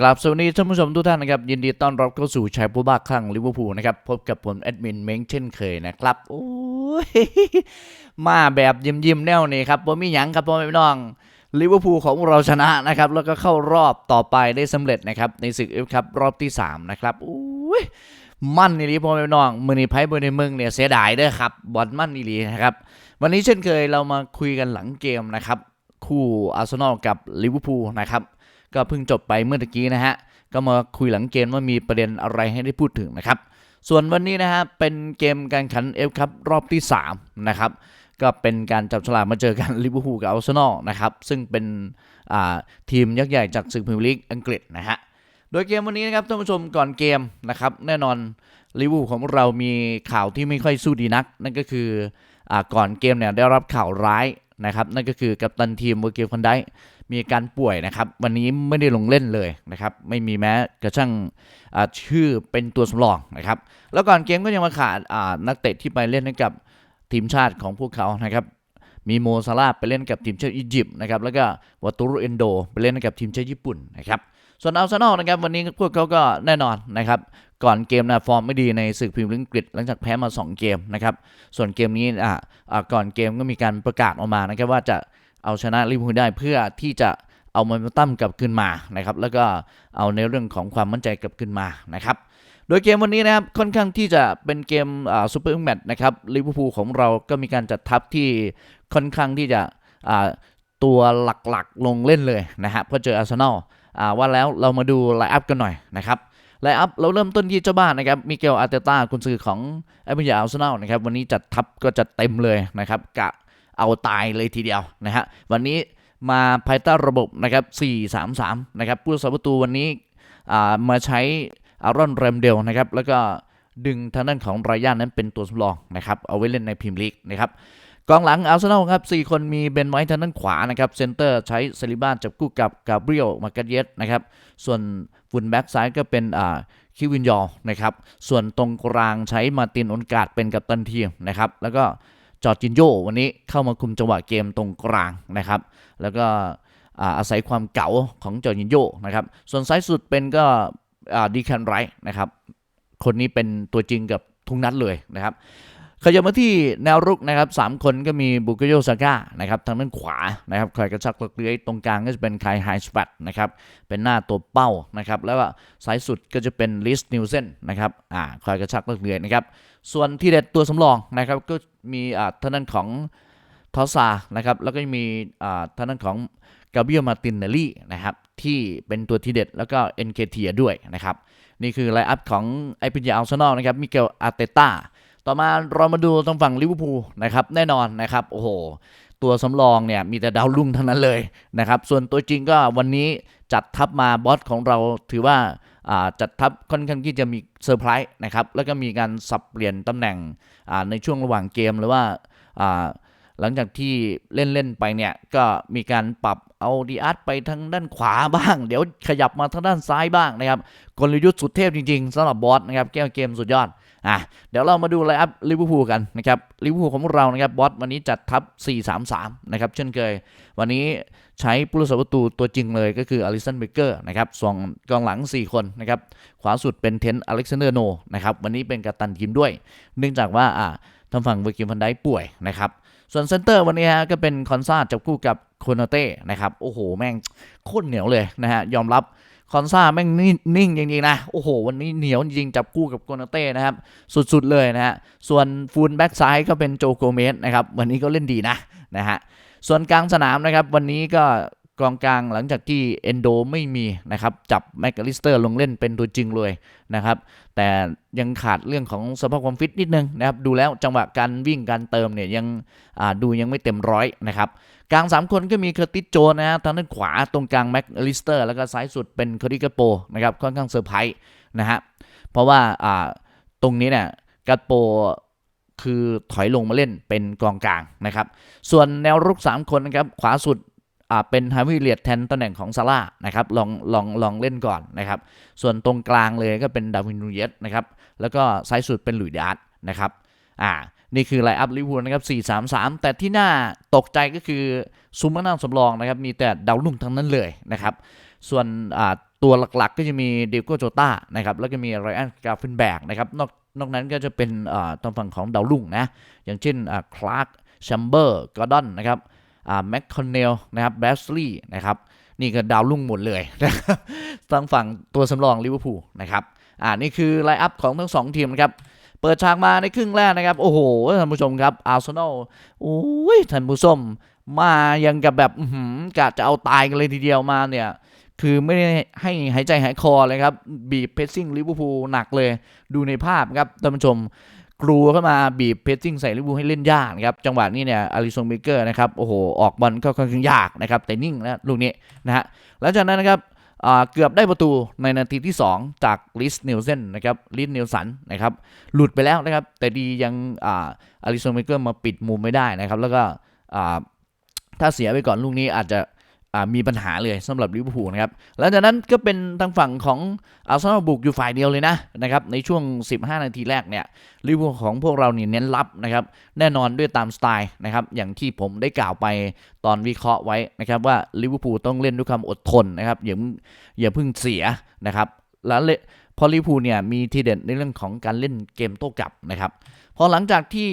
กราบสวัสดีท่านผู้ชมทุกท่านนะครับ ยินดีต้อนรับเข้าสู่ชัยผู้บ้าคลั่งลิเวอร์พูลนะครับ พบกับผมแอดมินเม้งเช่นเคยนะครับ โอ้ย มาแบบยิ้มยิ้มๆแนวนี้ครับผมมีหยังครับพ่อแม่พี่น้องลิเวอร์พูลของเราชนะนะครับ แล้วก็เข้ารอบต่อไปได้สำเร็จนะครับ ในศึกเอฟครับรอบที่ 3 นะครับโอ้ยมั่นอีหลีพ่อแม่พี่น้องมือนีไพ่เบอร์ในเมืองเนี่ยเสียดายเด้อครับบอลมั่นอีหลีนะครับวันนี้เช่นเคยเรามาคุยกันหลังเกมนะครับคู่อาร์เซนอลกับลิเวอร์พูลนะครับ ก็เพิ่งจบไปเมื่อตะกี้นะฮะ ก็มาคุยหลังเกมว่ามีประเด็นอะไรให้ได้พูดถึงนะครับ ส่วนวันนี้นะฮะเป็นเกมการแข่งขันเอฟครับรอบที่ 3 นะครับ ก็เป็นการจับฉลากมาเจอกันลิเวอร์พูลกับอาร์เซนอลนะครับ ซึ่งเป็นทีมยักษ์ใหญ่จากศึกพรีเมียร์ลีกอังกฤษนะฮะ โดยเกมวันนี้นะครับท่านผู้ชมก่อนเกมนะครับแน่นอนลิเวอร์พูลของเรามีข่าวที่ไม่ค่อยสู้ดีนัก นั่นก็คืออก่อนเกมเนี่ยได้รับข่าวร้าย นะครับนั่นก็คือกัปตันทีมเวอร์เกลคันไดมีการป่วยนะครับ วันนี้ไม่ได้ลงเล่นเลยนะครับ ไม่มีแม้กระทั่งชื่อเป็นตัวสำรองนะครับ แล้วก่อนเกมก็ยังมาขาดนักเตะที่ไปเล่นให้กับทีมชาติของพวกเขานะครับมีโมซาลาไปเล่นกับทีมชาติอียิปต์นะครับแล้วก็วัตุรุเอนโด ไปเล่นกับทีมชาติญี่ปุ่นนะครับส่วนอาร์เซนอลนะครับวันนี้พวกเขาก็แน่นอนนะครับ ก่อนเกมนะฟอร์มไม่ดีในศึกพรีเมียร์ลีกอังกฤษหลังจากแพ้มา 2 เกมนะครับ ส่วนเกมนี้อ่าอ่าก่อนเกมก็มีการประกาศออกมานะครับว่าจะเอาชนะลิเวอร์พูลได้เพื่อที่จะเอาโมเมนตัมกลับขึ้นมานะครับแล้วก็เอาในเรื่องของความมั่นใจกลับขึ้นมานะครับโดยเกมวันนี้นะครับค่อนข้างที่จะเป็นเกมซูเปอร์แมตช์นะครับลิเวอร์พูลของเราก็มีการจัดทัพที่ค่อนข้างที่จะตัวหลักๆลงเล่นเลยนะฮะเพื่อเจออาร์เซนอลว่าแล้วเรามาดูไลน์อัพกันหน่อยนะครับ ไลอัพเราเริ่มต้นที่เจ้าบ้านนะครับมิเกลอาร์เตต้ากุนซือของไอ้พยาอาร์เซนอลนะครับวันนี้จัดทัพก็จัดเต็มเลยนะครับกะเอาตายเลยทีเดียวนะฮะวันนี้มาภายใต้ระบบนะครับ 4-3-3 นะครับผู้รักษาประตูวันนี้มาใช้อารอนเรมเดลนะครับแล้วก็ดึงทางด้านของไรย่านนั้นเป็นตัวสำรองนะครับเอาไว้เล่นในพรีเมียร์ลีกนะครับ กองหลังอาร์เซนอลครับ4คนมีเบนไว้ทางด้านขวานะครับเซนเตอร์ใช้เซลิบ้าจับคู่กับกาเบรียลมาร์กาเยสนะครับส่วนฟุนแบ็กซ้ายก็เป็นอ่าคิวินยอนะครับส่วนตรงกลางใช้มาตินอนการ์ดเป็นกัปตันทีมนะครับแล้วก็จอร์จินโยวันนี้เข้ามาคุมจังหวะเกมตรงกลางนะครับแล้วก็อาอาศัยความเก๋าของจอร์จินโยนะครับส่วนซ้ายสุดเป็นก็ดีแคนไรท์นะครับคนนี้เป็นตัวจริงกับทุกนัดเลยนะครับ ขยับมาที่แนวรุกนะครับสามคนก็มีบุกโยซาก้านะครับทางด้านขวานะครับคอยกระชักเลื้อยตรงกลางก็จะเป็นไคไฮสปัตนะครับเป็นหน้าตัวเป้านะครับแล้วก็ซ้ายสุดก็จะเป็นลิสนิวเซนนะครับอ่าคอยกระชักเลื้อยนะครับส่วนที่เด็ดตัวสำรองนะครับก็มีอ่าทางด้านของทอสซานะครับแล้วก็มีอ่าทางด้านของกาเบียมาตินเนลี่นะครับที่เป็นตัวที่เด็ดแล้วก็เอ็นเคเทียด้วยนะครับนี่คือไลน์อัพของไอพิญญาอัลเซนอลนะครับมิเกลอาร์เตต้า ต่อมาเรามาดูทางฝั่งลิเวอร์พูลนะครับแน่นอนนะครับโอ้โหตัวสำรองเนี่ยมีแต่ดาวรุ่งทั้งนั้นเลยนะครับส่วนตัวจริงก็วันนี้จัดทัพมาบอสของเราถือว่าจัดทัพค่อนข้างที่จะมีเซอร์ไพรส์นะครับแล้วก็มีการสับเปลี่ยนตำแหน่งในช่วงระหว่างเกมหรือว่า หลังจากที่เล่น ๆ ไปเนี่ย ก็มีการปรับเอาดีอาร์ตไปทางด้านขวาบ้าง เดี๋ยวขยับมาทางด้านซ้ายบ้างนะครับกลยุทธ์สุดเทพจริง ๆสำหรับบอสนะครับแก้วเกมสุดยอดอะเดี๋ยวเรามาดูไลน์อัพลิเวอร์พูลกันนะครับลิเวอร์พูลของเรานะครับบอสวันนี้จัดทัพ 4-3-3 นะครับเช่นเคย วันนี้ใช้ผู้รักษาประตูตัวจริงเลยก็คืออลิสันเบเกอร์นะครับส่วนกองหลัง 4 คนนะครับขวาสุดเป็นเทนอเล็กซานเดอร์โนนะครับวันนี้เป็นกัปตันทีมด้วย เนื่องจากว่าอ่าทางฝั่งเวอร์กิมฟันไดป่วยนะครับ ส่วนเซนเตอร์วันนี้ฮะก็เป็นคอนซาจับคู่กับโคนาเต้นะครับโอ้โหแม่งโคตรเหนียวเลยนะฮะยอมรับคอนซาแม่งนิ่งจริงๆนะโอ้โห วันนี้เหนียวจริงจับคู่กับโกนาเต้นะครับ สุดๆเลยนะฮะส่วนฟูลแบ็กซ้ายก็เป็นโจโกเมสนะครับ วันนี้ก็เล่นดีนะนะฮะส่วนกลางสนามนะครับ วันนี้ก็ กองกลางหลังจากที่เอนโดไม่มีนะครับ จับแมคอลิสเตอร์ลงเล่นเป็นตัวจริงเลยนะครับ แต่ยังขาดเรื่องของสภาพความฟิตนิดนึงนะครับ ดูแล้วจังหวะการวิ่งการเติมเนี่ยยังดูยังไม่เต็มร้อยนะครับกลาง 3 คนก็มีเคอร์ติสโจนะฮะทางด้านขวาตรงกลางแม็กอลิสเตอร์ แล้วก็ซ้ายสุดเป็นคอริกาโปนะครับค่อนข้างเซอร์ไพรส์นะฮะเพราะว่าตรงนี้เนี่ยกาโปคือถอยลงมาเล่นเป็นกองกลางนะครับ ส่วนแนวรุก 3 คนนะครับ ขวาสุด เป็นฮาวิเลียดแทนตำแหน่งของซาร่านะครับลองลองลองเล่นก่อนนะครับส่วนตรงกลางเลยก็เป็นดาวินนูเยสนะครับแล้วก็ซ้ายสุดเป็นหลุยดาร์ตนะครับอ่านี่คือไลอัพลิเวอร์พูลนะครับ 4-3-3 แต่ที่น่าตกใจก็คือซูมมานั่งสำรองนะครับมีแต่ดาวรุ่งทั้งนั้นเลยนะครับส่วนอ่าตัวหลักๆก็จะมีเดโกโจต้านะครับแล้วก็มีไรอันกาฟินแบกนะครับนอกนอกนั้นก็จะเป็นอ่าตรงฝั่งของดาวรุ่งนะอย่างเช่นอ่าคลาร์กแชมเบอร์กอร์ดอนนะครับ แม็กคอนเนลนะครับแบสลีย์นะครับนี่ก็ดาวรุ่งหมดเลยนะครับทางฝั่งตัวสำรองลิเวอร์พูลนะครับอ่านี่คือไลน์อัพของทั้งสองทีมนะครับเปิดฉากมาในครึ่งแรกนะครับ โอ้โหท่านผู้ชมครับอาร์เซนอลโอ้ยท่านผู้ชมมายังกับแบบหือกะจะเอาตายกันเลยทีเดียวมาเนี่ย คือไม่ได้ให้หายใจหายคอเลยครับ บีบเพสซิ่งลิเวอร์พูลหนักเลย ดูในภาพครับท่านผู้ชม กลัวเข้ามาบีบเพสซิ่งใส่ลิเวอร์พูให้เล่นยากนะครับ จังหวะนี้เนี่ยอาริซงเบเกอร์นะครับโอ้โหออกบอลก็ค่อนข้างยากนะครับ แต่นิ่งนะลูกนี้นะฮะหลังจากนั้นนะครับเกือบได้ประตูในนาทีที่ 2 จากลิสเนลเซนนะครับลิสเนลสันนะครับหลุดไปแล้วนะครับ แต่ดียังอาริโซนเมเกอร์มาปิดมุมไม่ได้นะครับ แล้วก็ถ้าเสียไปก่อนลูกนี้อาจจะ มีปัญหาเลยสำหรับลิเวอร์พูลนะครับหลังจากนั้นก็เป็นทางฝั่งของอาร์เซนอลบุกอยู่ฝ่ายเดียวเลยนะนะครับในช่วง 15 นาทีแรกเนี่ยลิเวอร์พูลของพวกเรานี่เน้นรับนะครับแน่นอนด้วยตามสไตล์นะครับอย่างที่ผมได้กล่าวไปตอนวิเคราะห์ไว้นะครับว่าลิเวอร์พูลต้องเล่นด้วยความอดทนนะครับอย่าเพิ่งอย่าเพิ่งเสียนะครับแล้วเลพอลิเวอร์พูลเนี่ยมีทีเด็ดในเรื่องของการเล่นเกมโต้กลับนะครับพอหลังจากที่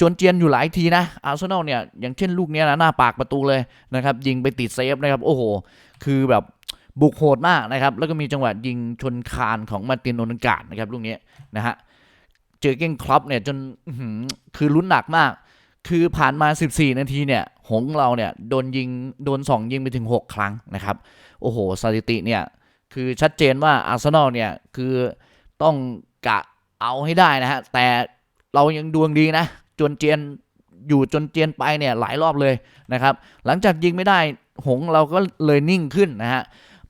จนเจียนอยู่หลายทีนะอาร์เซนอลเนี่ยอย่างเช่นลูกเนี้ยนะหน้าปากประตูเลยนะครับยิงไปติดเซฟนะครับโอ้โห คือแบบบุกโหดมากนะครับ แล้วก็มีจังหวะยิงชนคานของมาตินโนนการ์ดนะครับลูกนี้นะฮะเจอเก้งครอปเนี่ยจนคือลุ้นหนักมาก คือผ่านมา 14 นาทีเนี่ยหงเราเนี่ยโดนยิงโดน 2 ยิงไปถึง 6 ครั้งนะครับโอ้โหสถิติเนี่ยคือชัดเจนว่าอาร์เซนอลเนี่ยคือต้องกะเอาให้ได้นะฮะแต่เรายังดวงดีนะ จนเจียนอยู่จนเจียนไปเนี่ยหลายรอบเลยนะครับ หลังจากยิงไม่ได้หงเราก็เลยนิ่งขึ้นนะฮะ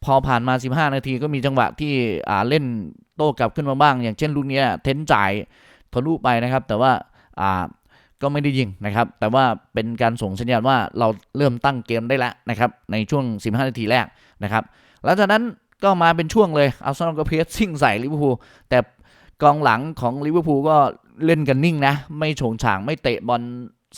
พอผ่านมา 15 นาทีก็มีจังหวะที่อ่าเล่นโต้กลับขึ้นมาบ้าง อย่างเช่นลูกนี้เทนจ่ายทะลุไปนะครับ แต่ว่าอ่าก็ไม่ได้ยิงนะครับ แต่ว่าเป็นการส่งสัญญาณว่าเราเริ่มตั้งเกมได้แล้วนะครับ ในช่วง 15 นาทีแรกนะครับ หลังจากนั้นก็มาเป็นช่วงเลยอาร์เซนอลก็เพรสซิ่งใส่ลิเวอร์พูลแต่กองหลังของลิเวอร์พูลก็ เล่นกันนิ่งนะ ไม่โฉงฉางไม่เตะบอล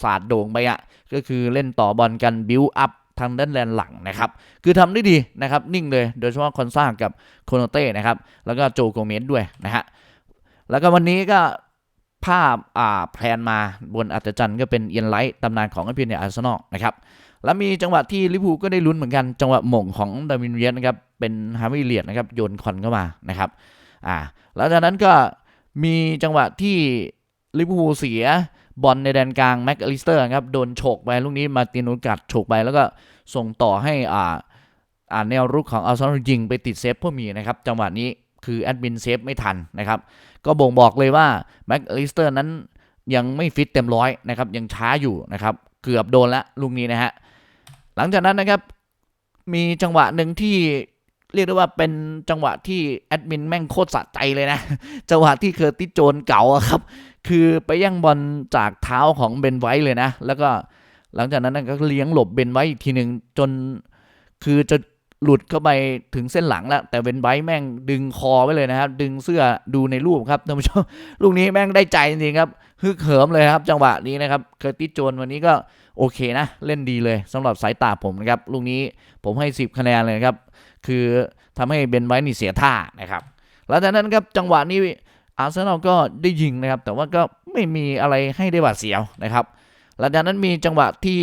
สาดโด่งไปอะก็คือเล่นต่อบอลกันบิวอัพทางด้านแลนหลังนะครับ คือทำได้ดีนะครับ นิ่งเลย โดยเฉพาะคอนซ่ากับโคโนเต้นะครับ แล้วก็โจโกเมสด้วยนะฮะ แล้วก็วันนี้ก็ภาพอ่าแพลนมาบนอัศจรรย์ก็เป็นเอียนไลท์ตำนานของอันเพียนในอาร์เซนอลนะครับ แล้วมีจังหวะที่ลิพูก็ได้ลุ้นเหมือนกัน จังหวะหม่งของดาวินเวียสนะครับ เป็นฮาร์วิเลียดนะครับ โยนคอนเข้ามานะครับ อ่า แล้วจากนั้นก็ มีจังหวะที่ลิเวอร์พูลเสียบอลในแดนกลางแม็กอลิสเตอร์ครับโดนโฉกไปลูกนี้มาตินโนกัดโฉกไปแล้วก็ส่งต่อให้อ่าอ่าแนวรุกของอาร์เซนอลยิงไปติดเซฟพ่อมีนะครับจังหวะนี้คือแอดมินเซฟไม่ทันนะครับ ก็บ่งบอกเลยว่าแม็กอลิสเตอร์นั้นยังไม่ฟิตเต็มร้อยนะครับยังช้าอยู่นะครับ เกือบโดนละลูกนี้นะฮะ หลังจากนั้นนะครับ มีจังหวะหนึ่งที่ เรียกได้ว่าเป็นจังหวะที่แอดมินแม่งโคตรสะใจเลยนะ จังหวะที่เคอร์ติโจนเก่าครับ คือไปย่งบอลจากเท้าของเบนไว้เลยนะ แล้วก็หลังจากนั้นก็เลี้ยงหลบเบนไว้อีกทีหนึ่งจน คือจะหลุดเข้าไปถึงเส้นหลังแล้ว แต่เบนไว้แม่งดึงคอไว้เลยนะครับ ดึงเสื้อดูในรูปครับท่านผู้ชมลูกนี้แม่งได้ใจจริงครับฮึกเหิมเลยครับ จังหวะนี้นะครับเคอร์ติโจนวันนี้ก็โอเคนะ เล่นดีเลยสำหรับสายตาผมนะครับลูกนี้ผมให้ 10 คะแนนเลยครับ คือทำให้เบนไว้นี่เสียท่านะครับหลังจากนั้นครับจังหวะนี้อาร์เซนอลก็ได้ยิงนะครับ แต่ว่าก็ไม่มีอะไรให้ได้หวาดเสียวนะครับ หลังจากนั้นมีจังหวะที่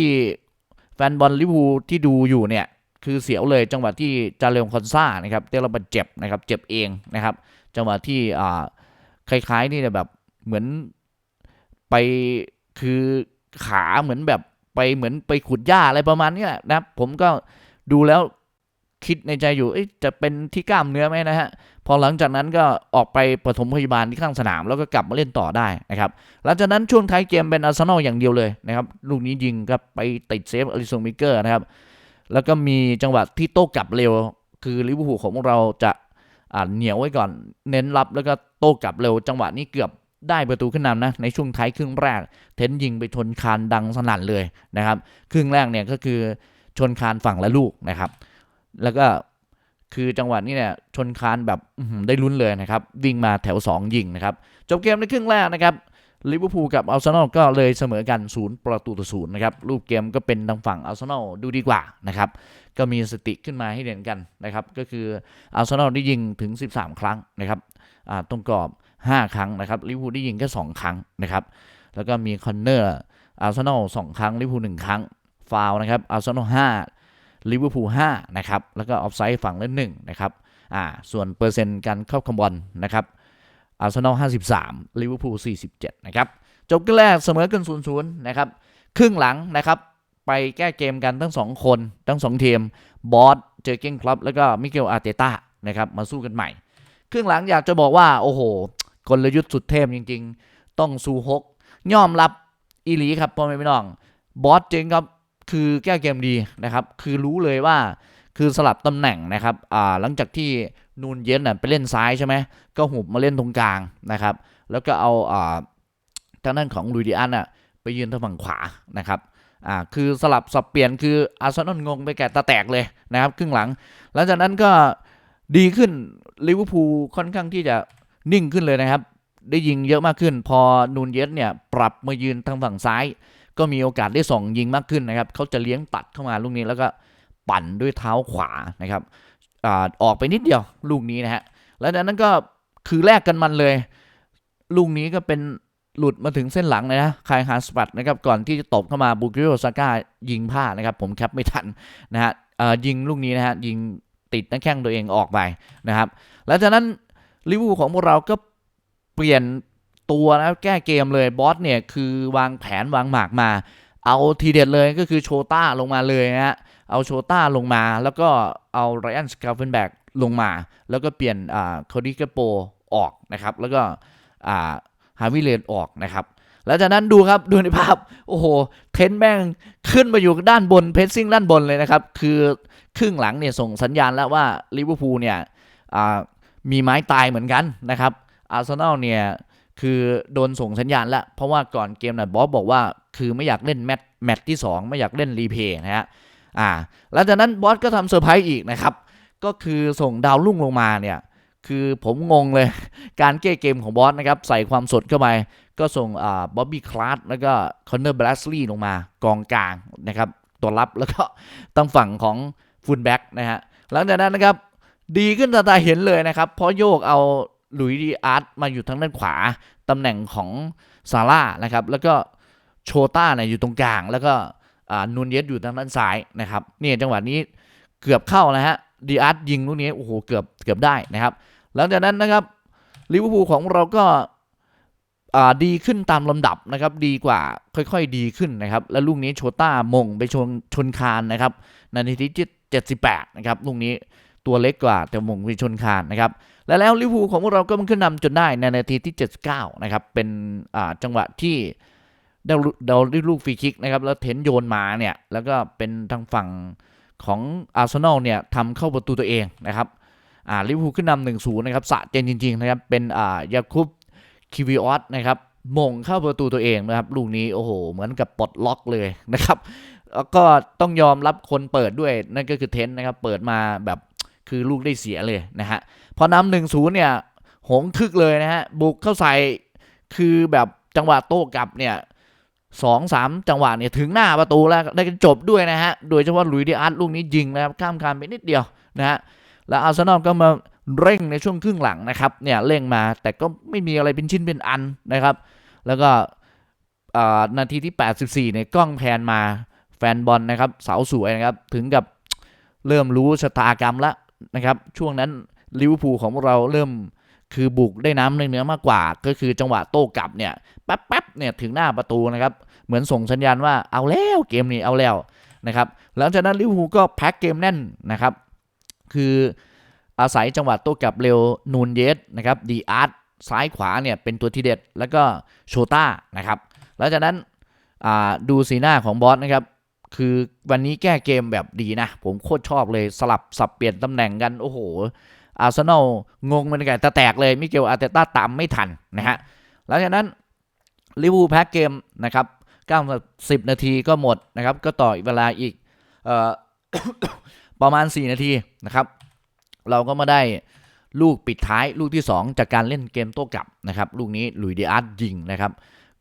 แฟนบอลลิเวอร์พูลที่ดูอยู่เนี่ยคือเสียวเลยจังหวะที่จาเรลคอนซ่านะครับได้รับบาดเจ็บนะครับเจ็บเองนะครับ จังหวะที่อ่าคล้ายๆนี่แบบเหมือนไปคือขาเหมือนแบบไปเหมือนไปขุดหญ้าอะไรประมาณนี้ยนะครับผมก็ดูแล้ว คิดในใจอยู่จะเป็นที่กล้ามเนื้อไหมนะฮะ พอหลังจากนั้นก็ออกไปปฐมพยาบาลที่ข้างสนาม แล้วก็กลับมาเล่นต่อได้นะครับ หลังจากนั้นช่วงท้ายเกมเป็นอาร์เซนอลอย่างเดียวเลยนะครับลูกนี้ยิงครับไปติดเซฟอลิซงมิเกอร์นะครับ แล้วก็มีจังหวะที่โต้กลับเร็ว คือลิเวอร์พูลของเราจะเหนียวไว้ก่อนเน้นรับแล้วก็โต้กลับเร็ว จังหวะนี้เกือบได้ประตูขึ้นนำนะในช่วงท้ายครึ่งแรก เทนยิงไปชนคานดังสนั่นเลยนะครับ ครึ่งแรกเนี่ยก็คือชนคานฝั่งละลูกนะครับ แล้วก็คือจังหวะนี้เนี่ยชนคานแบบได้ลุ้นเลยนะครับ วิ่งมาแถว 2 ยิงนะครับ จบเกมในครึ่งแรกนะครับลิเวอร์พูลกับอาร์เซนอลก็เลยเสมอกันศูนย์ประตูต่อศูนย์นะครับรูปเกมก็เป็นทางฝั่งอาร์เซนอลดูดีกว่านะครับ ก็มีสติขึ้นมาให้เห็นกันนะครับ ก็คืออาร์เซนอลได้ยิงถึง 13 ครั้งนะครับตรงกรอบ 5 ครั้งนะครับลิเวอร์พูลได้ยิงแค่2ครั้งนะครับ แล้วก็มีคอนเนอร์อาร์เซนอล2ครั้งลิเวอร์พูล1ครั้งฟาวนะครับอาร์เซนอล5 ลิเวอร์พูล5นะครับ แล้วก็ออฟไซด์ฝั่งละ1นะครับ อ่า ส่วนเปอร์เซ็นต์การเข้าคำบอลนะครับอาร์เซนอล53ลิเวอร์พูล47นะครับ จบกันแรกเสมอกัน0-0นะครับ ครึ่งหลังนะครับ ไปแก้เกมกันทั้งสองคน ทั้งสองทีม บอส เจอเก้งคลับ แล้วก็มิเกลอาร์เตต้านะครับ มาสู้กันใหม่ ครึ่งหลังอยากจะบอกว่า โอ้โห กลยุทธ์สุดเทพจริง ๆ ต้องซูฮกย่อมรับอีหลีครับพ่อแม่พี่น้อง บอสเจงครับ คือแก้เกมดีนะครับ คือรู้เลยว่าคือสลับตำแหน่งนะครับอ่าหลังจากที่นูนเย็นน่ะไปเล่นซ้ายใช่ไหมก็หุบมาเล่นตรงกลางนะครับ แล้วก็เอาอ่าทางด้านของลุยดิอันน่ะไปยืนทางฝั่งขวานะครับอ่าคือสลับสับเปลี่ยนคืออาร์เซนอลงงไปแก่ตาแตกเลยนะครับครึ่งหลัง หลังจากนั้นก็ดีขึ้นลิเวอร์พูลค่อนข้างที่จะนิ่งขึ้นเลยนะครับ ได้ยิงเยอะมากขึ้น พอนูนเยสเนี่ยปรับมายืนทางฝั่งซ้าย ก็มีโอกาสได้ส่องยิงมากขึ้นนะครับเขาจะเลี้ยงตัดเข้ามาลูกนี้แล้วก็ปั่นด้วยเท้าขวานะครับอออกไปนิดเดียวลูกนี้นะฮะแล้วจากนั้นก็คือแลกกันมันเลย ลูกนี้ก็เป็นหลุดมาถึงเส้นหลังเลยนะคายฮาสปัดนะครับก่อนที่จะตบเข้ามาบุกิโรซาก้ายิงพลาดนะครับ ผมแคปไม่ทันนะฮะยิงลูกนี้นะฮะยิงติดนักแข้งตัวเองออกไปนะครับ แล้วจากนั้นลิเวอร์พูลของพวกเราก็เปลี่ยน ตัวนะแก้เกมเลยบอสเนี่ยคือวางแผนวางหมากมา เอาทีเด็ดเลยก็คือโชต้าลงมาเลยนะฮะเอาโชต้าลงมา แล้วก็เอาไรอันสกาเฟนแบกลงมา แล้วก็เปลี่ยนอ่าโคดิกาโปออกนะครับ แล้วก็อ่าฮาวิเลนออกนะครับแล้วจากนั้นดูครับดูในภาพโอ้โหเทนแม่งขึ้นมาอยู่ด้านบนเพสซิ่งด้านบนเลยนะครับ คือครึ่งหลังเนี่ยส่งสัญญาณแล้วว่าลิเวอร์พูลเนี่ยมีไม้ตายเหมือนกันนะครับอาร์เซนอลเนี่ย คือโดนส่งสัญญาณแล้วเพราะว่าก่อนเกมน่ะบอสบอกว่า คือไม่อยากเล่นแมตช์แมตช์ที่ 2 ไม่อยากเล่นรีเพย์นะฮะอ่าหลังจากนั้นบอสก็ทำเซอร์ไพรส์อีกนะครับ ก็คือส่งดาวรุ่งลงมาเนี่ยคือผมงงเลย การแก้เกมของบอสนะครับ ใส่ความสดเข้าไป ก็ส่งบ๊อบบี้คลาสแล้วก็คอนเนอร์บลัสลีย์ลงมากองกลางนะครับ ตัวรับแล้วก็ตั้งฝั่งของฟูลแบ็กนะฮะหลังจากนั้นนะครับ ดีขึ้นตาตาเห็นเลยนะครับ เพราะโยกเอา ลุยดีอาร์ตมาอยู่ทางด้านขวาตำแหน่งของซาร่านะครับ แล้วก็โชต้าเนี่ยอยู่ตรงกลาง แล้วก็นูนเยสอยู่ทางด้านซ้ายนะครับเนี่ยจังหวะนี้เกือบเข้านะฮะดีอาร์ตยิงลูกนี้โอ้โหเกือบเกือบได้นะครับ หลังจากนั้นนะครับลิเวอร์พูลของเราก็ดีขึ้นตามลำดับนะครับ ดีกว่าค่อยๆ ดีขึ้นนะครับ แล้วลูกนี้โชต้ามงไปชนชนคานนะครับในนาทีที่78นะครับลูกนี้ตัวเล็กกว่าแต่มงไปชนคานนะครับ และแล้วลิเวอร์พูลของพวกเราก็มันขึ้นนำจนได้ในนาทีที่ 79 นะครับ เป็นจังหวะที่เราเราได้ลูกฟรีคิกนะครับ แล้วเทนโยนมาเนี่ย แล้วก็เป็นทางฝั่งของอาร์เซนอลเนี่ยทำเข้าประตูตัวเองนะครับอ่าลิเวอร์พูลขึ้นนำหนึ่งศูนย์นะครับสะใจจริง ๆ นะครับ เป็นอ่ายาคุบคิวิออสนะครับมงเข้าประตูตัวเองนะครับ ลูกนี้โอ้โห เหมือนกับปลดล็อกเลยนะครับแล้วก็ต้องยอมรับคนเปิดด้วยนั่นก็คือเทนนะครับ เปิดมาแบบ คือลูกได้เสียเลยนะฮะพอนำหนึ่งศูนย์เนี่ยหงทึกเลยนะฮะบุกเข้าใส่คือแบบจังหวะโต้กลับเนี่ยสองสามจังหวะเนี่ยถึงหน้าประตูแล้วได้กันจบด้วยนะฮะโดยเฉพาะลุยดิอาร์ตลูกนี้ยิงนะครับข้ามคานไปนิดเดียวนะฮะแล้วอาร์เซนอลก็มาเร่งในช่วงครึ่งหลังนะครับเนี่ยเร่งมาแต่ก็ไม่มีอะไรเป็นชิ้นเป็นอันนะครับ แล้วก็นาทีที่ 84เนี่ยกล้องแพนมาแฟนบอลนะครับเสาสวยนะครับ ถึงกับเริ่มรู้ชะตากรรมล้ว นะครับช่วงนั้นลิเวอร์พูลของพวกเราเริ่มคือบุกได้น้ำในเนื้อมากกว่า ก็คือจังหวะโต้กลับเนี่ยแป๊บๆเนี่ยถึงหน้าประตูนะครับ เหมือนส่งสัญญาณว่าเอาแล้วเกมนี้เอาแล้วนะครับหลังจากนั้นลิเวอร์พูลก็แพ็คเกมแน่นนะครับ คืออาศัยจังหวะโต้กลับเร็วนูนเยสนะครับดีอาร์ตซ้ายขวาเนี่ยเป็นตัวที่เด็ด แล้วก็โชต้านะครับหลังจากนั้นดูสีหน้าของบอสนะครับ คือวันนี้แก้เกมแบบดีนะ ผมโคตรชอบเลยสลับสับเปลี่ยนตำแหน่งกัน โอ้โห อาร์เซนอลงงเป็นไงแต่แตกเลย มิเกลอาร์เตต้าตามไม่ทันนะฮะหลังจากนั้นลิเวอร์พูลแพ้เกมนะครับ90นาทีก็หมดนะครับ ก็ต่ออีกเวลาอีกออประมาณ 4 นาทีนะครับ เราก็มาได้ลูกปิดท้ายลูกที่ 2 จากการเล่นเกมโต้กลับนะครับ ลูกนี้ลุยส์ดีอาร์ตยิงนะครับ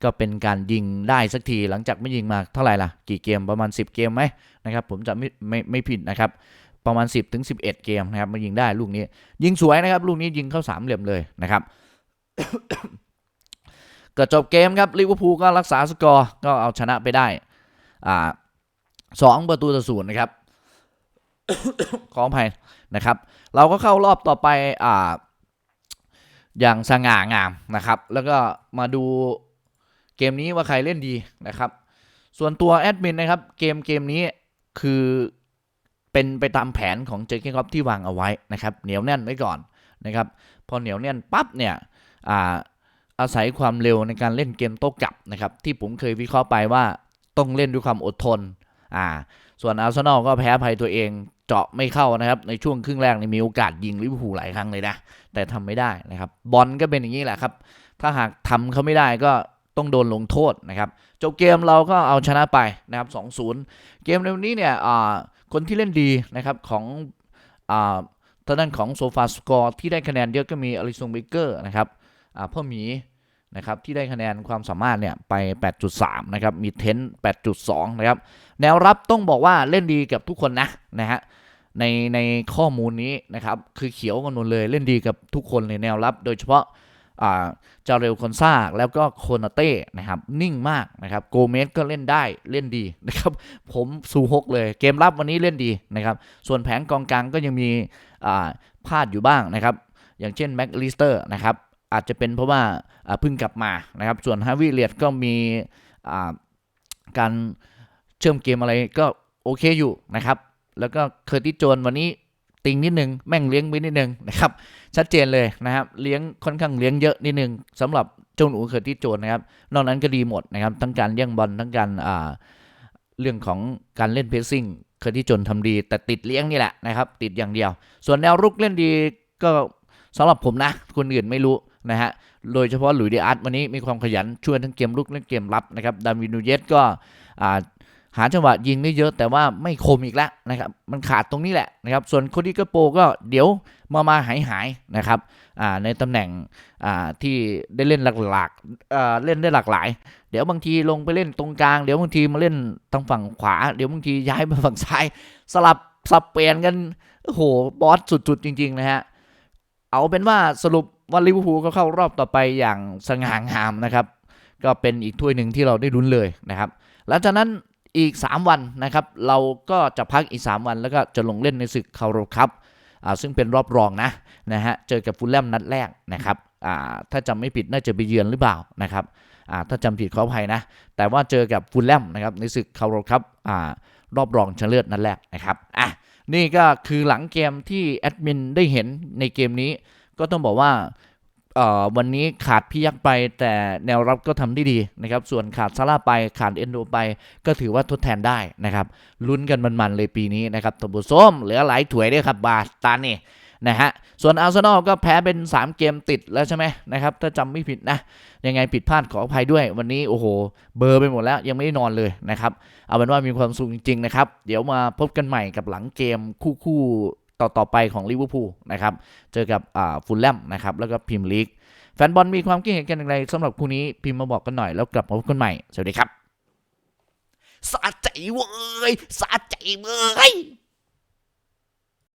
ก็เป็นการยิงได้สักทีหลังจากไม่ยิงมาเท่าไหร่ล่ะ กี่เกมประมาณ 10 เกมไหมนะครับผมจะไม่ไม่ไม่ผิดนะครับประมาณ 10ถึง11 เกมนะครับมายิงได้ลูกนี้ ยิงสวยนะครับ ลูกนี้ยิงเข้าสามเหลี่ยมเลยนะครับก็จบเกมครับลิเวอร์พูลก็รักษาสกอร์ก็เอาชนะไปได้อ่าสองประตูต่อศูนย์นะครับขออภัยนะครับ เราก็เข้ารอบต่อไปอ่าอย่างสง่างามนะครับ แล้วก็มาดู เกมนี้ว่าใครเล่นดีนะครับ ส่วนตัวแอดมินนะครับ เกมเกมนี้คือเป็นไปตามแผนของเจคเกนคอปที่วางเอาไว้นะครับเหนียวแน่นไว้ก่อนนะครับ พอเหนียวแน่นปั๊บเนี่ยอ่าอาศัยความเร็วในการเล่นเกมโต้กลับนะครับ ที่ผมเคยวิเคราะห์ไปว่าต้องเล่นด้วยความอดทนอ่าส่วนอาร์เซนอลก็แพ้ภัยตัวเองเจาะไม่เข้านะครับ ในช่วงครึ่งแรกนี่มีโอกาสยิงลิเวอร์พูลหลายครั้งเลยนะ แต่ทำไม่ได้นะครับ บอลก็เป็นอย่างนี้แหละครับ ถ้าหากทำเขาไม่ได้ก็ ต้องโดนลงโทษนะครับจบเกมเราก็เอาชนะไปนะครับ2-0 เกมในวันนี้เนี่ยคนที่เล่นดีนะครับของอทางด้านของโซฟาสกอร์ที่ได้คะแนนเยอะก็มีอลิซงเบเกอร์นะครับอ่าพ่อหมีนะครับที่ได้คะแนนความสามารถเนี่ยไป 8.3 นะครับ มีเทน8.2 นะครับ แนวรับต้องบอกว่าเล่นดีกับทุกคนนะนะฮะในในข้อมูลนี้นะครับ คือเขียวกันหมดเลยเล่นดีกับทุกคนในแนวรับ โดยเฉพาะ จาเรลคอนซาแล้วก็โคนาเต้นะครับนิ่งมากนะครับโกเมสก็เล่นได้เล่นดีนะครับผมสูฮกเลยเกมรับวันนี้เล่นดีนะครับส่วนแผงกองกลางก็ยังมีพลาดอยู่บ้างนะครับอย่างเช่นแม็กลิสเตอร์นะครับอาจจะเป็นเพราะว่าเพิ่งกลับมานะครับส่วนฮาวิเลียดก็มีการเชื่อมเกมอะไรก็โอเคอยู่นะครับแล้วก็เคอร์ติจนวันนี้ ติงนิดนึงแม่งเลี้ยงไปนิดนึงนะครับชัดเจนเลยนะครับเลี้ยงค่อนข้างเลี้ยงเยอะนิดนึงสำหรับเจ้าหนูเคอร์ติสโจนนะครับนอกนั้นก็ดีหมดนะครับทั้งการแย่งบอลทั้งการอ่าเรื่องของการเล่นเพสซิ่งเคอร์ติสโจนทำดี แต่ติดเลี้ยงนี่แหละนะครับติดอย่างเดียว ส่วนแนวรุกเล่นดีก็สำหรับผมนะคนอื่นไม่รู้นะฮะโดยเฉพาะหลุยเดียอาร์ตวันนี้มีความขยันช่วยทั้งเกมลุกและเกมรับนะครับดาวินูเยสก็อ่า หาจังหวะยิงได้เยอะแต่ว่าไม่คมอีกแล้วนะครับมันขาดตรงนี้แหละนะครับส่วนโคดี้กโปก็เดี๋ยวมามาหายหายนะครับในตำแหน่งที่ได้เล่นหลากๆอ่าเล่นได้หลากหลาย เดี๋ยวบางทีลงไปเล่นตรงกลาง เดี๋ยวบางทีมาเล่นทางฝั่งขวา เดี๋ยวบางทีย้ายมาฝั่งซ้าย สลับสับเปลี่ยนกันโอ้โหบอสสุดๆจริง ๆ นะฮะเอาเป็นว่าสรุปว่าลิเวอร์พูลก็เข้ารอบต่อไปอย่างสง่างามนะครับ ก็เป็นอีกถ้วยหนึ่งที่เราได้ลุ้นเลยนะครับหลังจากนั้น อีก 3 วันนะครับ เราก็จะพักอีก 3 วัน แล้วก็จะลงเล่นในศึกคาร์โรคัพอ่าซึ่งเป็นรอบรองนะนะฮะเจอกับฟูลแลมนัดแรกนะครับถ้าจำไม่ผิดน่าจะไปเยือนหรือเปล่านะครับถ้าจำผิดขออภัยนะ แต่ว่าเจอกับฟูลแลมนะครับในศึกคาร์โรคัพอ่ารอบรองชนะเลิศนัดแรกนะครับอะนี่ก็คือหลังเกมที่แอดมินได้เห็นในเกมนี้ก็ต้องบอกว่า วันนี้ขาดพี่ยักษ์ไป แต่แนวรับก็ทำได้ดีนะครับ ส่วนขาดซาร่าไปขาดเอนโดไป ก็ถือว่าทดแทนได้นะครับลุ้นกันมันๆเลยปีนี้นะครับตบุส้มเหลือหลายถ้วยด้วยครับบาสตานี่นะฮะส่วนอาร์เซนอลก็แพ้เป็น 3 เกมติดแล้วใช่ไหมนะครับถ้าจำไม่ผิดนะ ยังไงผิดพลาดขออภัยด้วย วันนี้โอ้โห เบอร์ไปหมดแล้วยังไม่ได้นอนเลยนะครับ เอาเป็นว่ามีความสุขจริงๆนะครับ เดี๋ยวมาพบกันใหม่กับหลังเกมคู่ๆ ต่อๆไปของลิเวอร์พูลนะครับ เจอกับฟูลแลมนะครับ แล้วก็พิมลีก แฟนบอลมีความคิดเห็นกันอย่างไรสำหรับคู่นี้พิมพ์มาบอกกันหน่อยแล้วกลับมาพบกันใหม่ สวัสดีครับสะใจเว้ยสะใจเว้ย